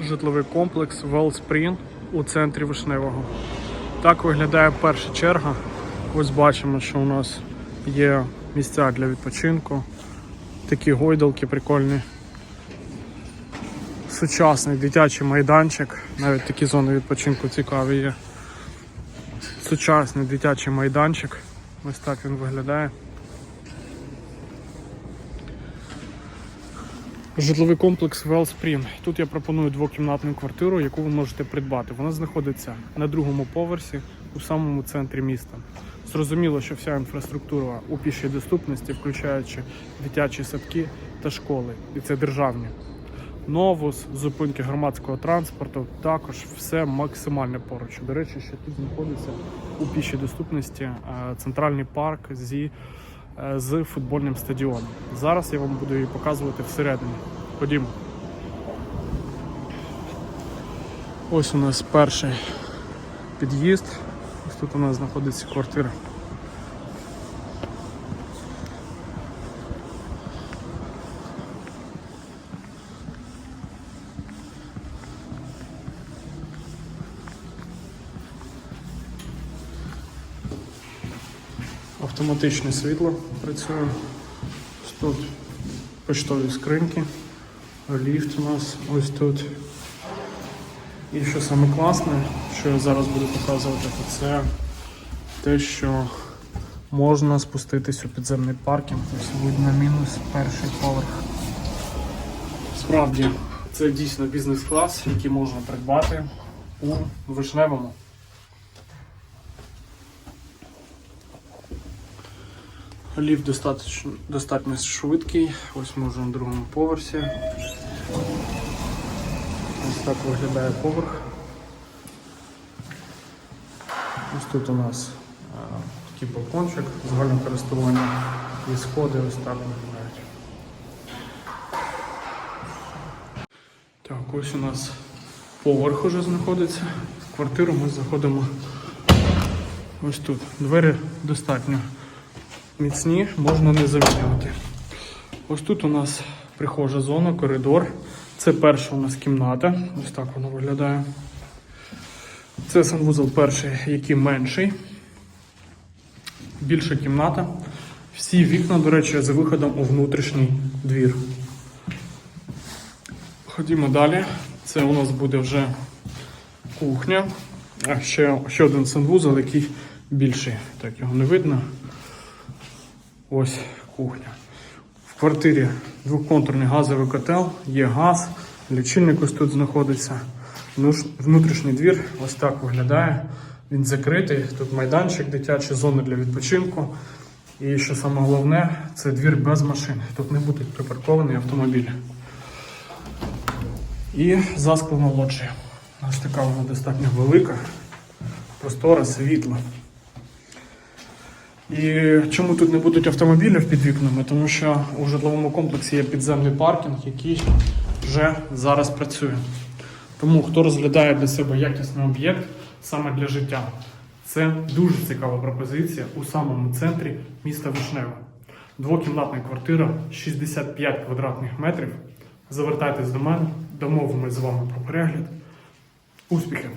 житловий комплекс Wellspring у центрі Вишневого. Так виглядає перша черга. Ось бачимо, що у нас є місця для відпочинку. Такі гойдалки прикольні. Сучасний дитячий майданчик. Навіть такі зони відпочинку цікаві є. Сучасний дитячий майданчик. Ось так він виглядає. Житловий комплекс Wellspring. Тут я пропоную двокімнатну квартиру, яку ви можете придбати. Вона знаходиться на другому поверсі у самому центрі міста. Зрозуміло, що вся інфраструктура у пішій доступності, включаючи дитячі садки та школи, і це державні. Новус, зупинки громадського транспорту, також все максимально поруч. До речі, що тут знаходиться у пішій доступності е, центральний парк зі з футбольним стадіоном. Зараз я вам буду її показувати всередині. Ходімо. Ось у нас перший під'їзд. Ось тут у нас знаходиться квартира. Автоматичне світло працює. Тут поштові скриньки, ліфт у нас ось тут. І що саме класне, що я зараз буду показувати, то це те, що можна спуститись у підземний паркінг. Ось видно мінус перший поверх. Справді, це дійсно бізнес-клас, який можна придбати у вишневому. Ліфт достатньо, достатньо швидкий. Ось ми вже на другому поверсі. Ось так виглядає поверх. Ось тут у нас е, такий балкончик загального користування і сходи ось так виглядають. Так, ось у нас поверх уже знаходиться. В квартиру ми заходимо ось тут. Двері достатньо міцні, можна не замінювати. Ось тут у нас прихожа зона, коридор. Це перша у нас кімната. Ось так воно виглядає. Це санвузол перший, який менший. Більша кімната. Всі вікна, до речі, за виходом у внутрішній двір. Ходімо далі. Це у нас буде вже кухня. А ще, ще один санвузол, який більший. Так, його не видно. Ось кухня. В квартирі двоконтурний газовий котел, є газ, лічильник ось тут знаходиться. Внутрішній двір ось так виглядає. Він закритий. Тут майданчик, дитячі зони для відпочинку. І що саме головне, це двір без машин. Тут не будуть припарковані автомобілі. І засклана лоджія. Ось така вона достатньо велика, простора, світла. І чому тут не будуть автомобілів під вікнами? Тому що у житловому комплексі є підземний паркінг, який вже зараз працює. Тому хто розглядає для себе якісний об'єкт саме для життя, це дуже цікава пропозиція у самому центрі міста Вишневе. Двокімнатна квартира 65 квадратних метрів. Завертайтесь до мене, домовимось з вами про перегляд. Успіхів!